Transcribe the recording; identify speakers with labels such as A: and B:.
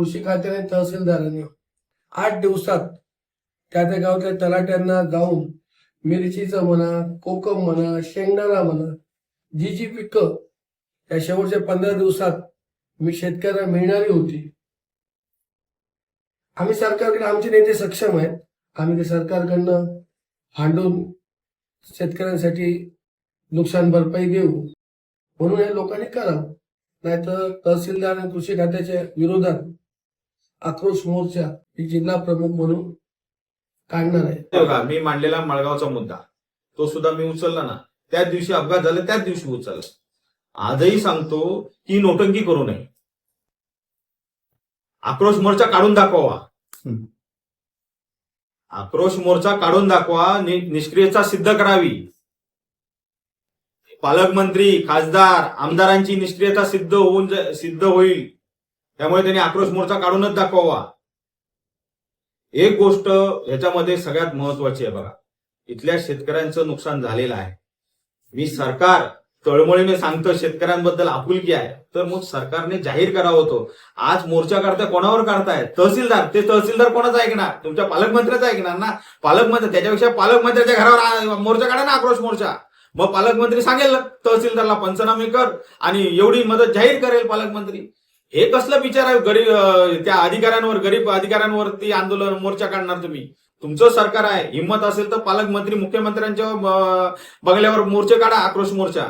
A: कृषी खात्याने तहसीलदारांनी आठ दिवसात त्या त्या गावातल्या तलाट्यांना जाऊन मिरचीचं म्हणा कोकम म्हणा शेंगदाणा म्हणा जी जी पिकं त्या शेवटच्या पंधरा दिवसात मी शेतकऱ्यांना मिळणारी होती. आम्ही सरकारकडे आमचे नेते सक्षम आहेत. आम्ही ते सरकारकडनं हांडून शेतकऱ्यांसाठी नुकसान भरपाई देऊ. म्हणून हे लोकांनी करावं. नाहीतर तहसीलदार आणि कृषी खात्याच्या विरोधात आक्रोश मोर्चा ही जिल्हा प्रमुख म्हणून काढणार आहे.
B: बघा मी मांडलेला मळगावचा मुद्दा तो सुद्धा मी उचलला ना. त्याच दिवशी अपघात झाला त्याच दिवशी उचलला. आजही सांगतो की नोटंकी करू नये. आक्रोश मोर्चा काढून दाखवा. आक्रोश मोर्चा काढून दाखवा नि- निष्क्रियता सिद्ध करावी. पालकमंत्री खासदार आमदारांची निष्क्रियता सिद्ध होऊन सिद्ध होईल. त्यामुळे त्यांनी आक्रोश मोर्चा काढूनच दाखवावा. एक गोष्ट ह्याच्यामध्ये सगळ्यात महत्वाची आहे बघा. इथल्या शेतकऱ्यांचं नुकसान झालेलं आहे. मी सरकार तळमळीने सांगतो शेतकऱ्यांबद्दल आपुलकी आहे. तर मग सरकारने जाहीर करावं होतं आज मोर्चा काढताय कोणावर काढताय? तहसीलदार. ते तहसीलदार कोणाचं ऐकणार? तुमच्या पालकमंत्र्याचं ऐकणार ना? पालकमंत्री त्याच्यापेक्षा पालकमंत्र्याच्या घरावर मोर्चा काढा ना आक्रोश मोर्चा. मग पालकमंत्री सांगेल तहसीलदारला पंचनामे कर आणि एवढी मदत जाहीर करेल पालकमंत्री. हे कसलं विचार आहे? गरीब त्या अधिकाऱ्यांवर गरीब अधिकाऱ्यांवरती आंदोलन मोर्चा काढणार तुम्ही. तुमचं सरकार आहे. हिंमत असेल तर पालकमंत्री मुख्यमंत्र्यांच्या बंगल्यावर मोर्चे काढा आक्रोश मोर्चा.